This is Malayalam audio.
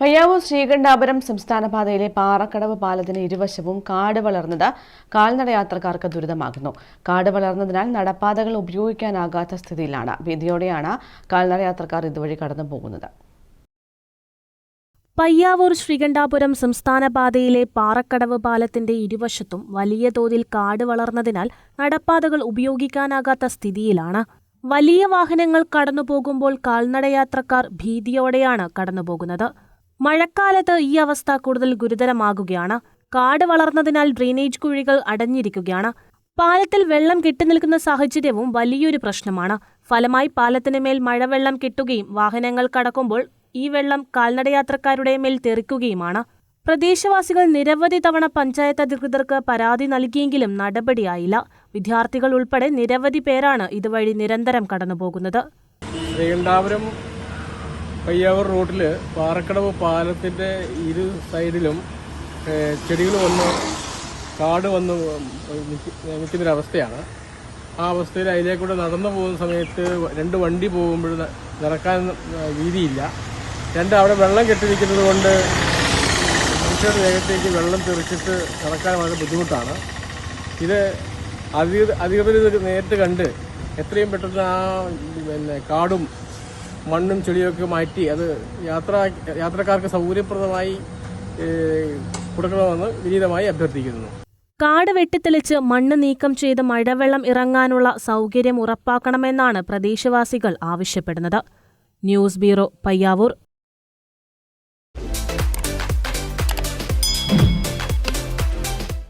പയ്യാവൂർ ശ്രീകണ്ഠാപുരം സംസ്ഥാന പാതയിലെ പാറക്കടവ് പാലത്തിന് ഇരുവശവും കാട് വളർന്നത് കാൽനട യാത്രക്കാർക്ക് ദുരിതമാകുന്നു. കാട് വളർന്നതിനാൽ നടപ്പാതകൾ ഉപയോഗിക്കാനാകാത്ത സ്ഥിതിയിലാണ്. ഭീതിയോടെയാണ് കാൽനട യാത്രക്കാർ ഇതുവഴി കടന്നു പോകുന്നത്. പയ്യാവൂർ ശ്രീകണ്ഠാപുരം സംസ്ഥാന പാതയിലെ പാറക്കടവ് പാലത്തിന്റെ ഇരുവശത്തും വലിയ തോതിൽ കാട് വളർന്നതിനാൽ നടപ്പാതകൾ ഉപയോഗിക്കാനാകാത്ത സ്ഥിതിയിലാണ്. വലിയ വാഹനങ്ങൾ കടന്നുപോകുമ്പോൾ കാൽനടയാത്രക്കാർ ഭീതിയോടെയാണ് കടന്നുപോകുന്നത്. മഴക്കാലത്ത് ഈ അവസ്ഥ കൂടുതൽ ഗുരുതരമാകുകയാണ്. കാട് വളർന്നതിനാൽ ഡ്രെയിനേജ് കുഴികൾ അടഞ്ഞിരിക്കുകയാണ്. പാലത്തിൽ വെള്ളം കെട്ടിനിൽക്കുന്ന സാഹചര്യവും വലിയൊരു പ്രശ്നമാണ്. ഫലമായി പാലത്തിന് മേൽ മഴവെള്ളം കെട്ടുകയും വാഹനങ്ങൾ കടക്കുമ്പോൾ ഈ വെള്ളം കാൽനടയാത്രക്കാരുടെ മേൽ തെറിക്കുകയുമാണ്. പ്രദേശവാസികൾ നിരവധി തവണ പഞ്ചായത്ത് അധികൃതർക്ക് പരാതി നൽകിയെങ്കിലും നടപടിയായില്ല. വിദ്യാർത്ഥികൾ ഉൾപ്പെടെ നിരവധി പേരാണ് ഇതുവഴി നിരന്തരം കടന്നുപോകുന്നത്. ശ്രീകണ്ഠാപുരം പയ്യാവൂർ റൂട്ടിൽ പാറക്കടവ് പാലത്തിന്റെ ഇരു സൈഡിലും ചെടികൾ വന്ന് കാട് വന്ന് നിൽക്ക- നിൽക്കുന്നൊരവസ്ഥയാണ് ആ അവസ്ഥയിൽ അതിലേക്കൂടെ നടന്നു പോകുന്ന സമയത്ത് രണ്ട് വണ്ടി പോകുമ്പോൾ നടക്കാൻ വീതിയില്ല. രണ്ട് അവിടെ വെള്ളം കെട്ടിരിക്കുന്നത് കൊണ്ട് മനുഷ്യരുടെ വേഗത്തേക്ക് വെള്ളം തെറിച്ചിട്ട് നടക്കാൻ വളരെ ബുദ്ധിമുട്ടാണ്. ഇത് അധികൃത അധികൃതർ ഇത് നേരിട്ട് കണ്ട് എത്രയും പെട്ടെന്ന് ആ പിന്നെ കാടും മണ്ണും ചെളിയൊക്കെ മാറ്റി അത് യാത്ര യാത്രക്കാർക്ക് സൗകര്യപ്രദമായി കൊടുക്കണമെന്ന് വിനീതമായി അഭ്യർത്ഥിക്കുന്നു. കാട് വെട്ടിത്തെളിച്ച് മണ്ണ് നീക്കം ചെയ്ത് മഴവെള്ളം ഇറങ്ങാനുള്ള സൗകര്യം ഉറപ്പാക്കണമെന്നാണ് പ്രദേശവാസികൾ ആവശ്യപ്പെടുന്നത്. News bureau Payyavoor.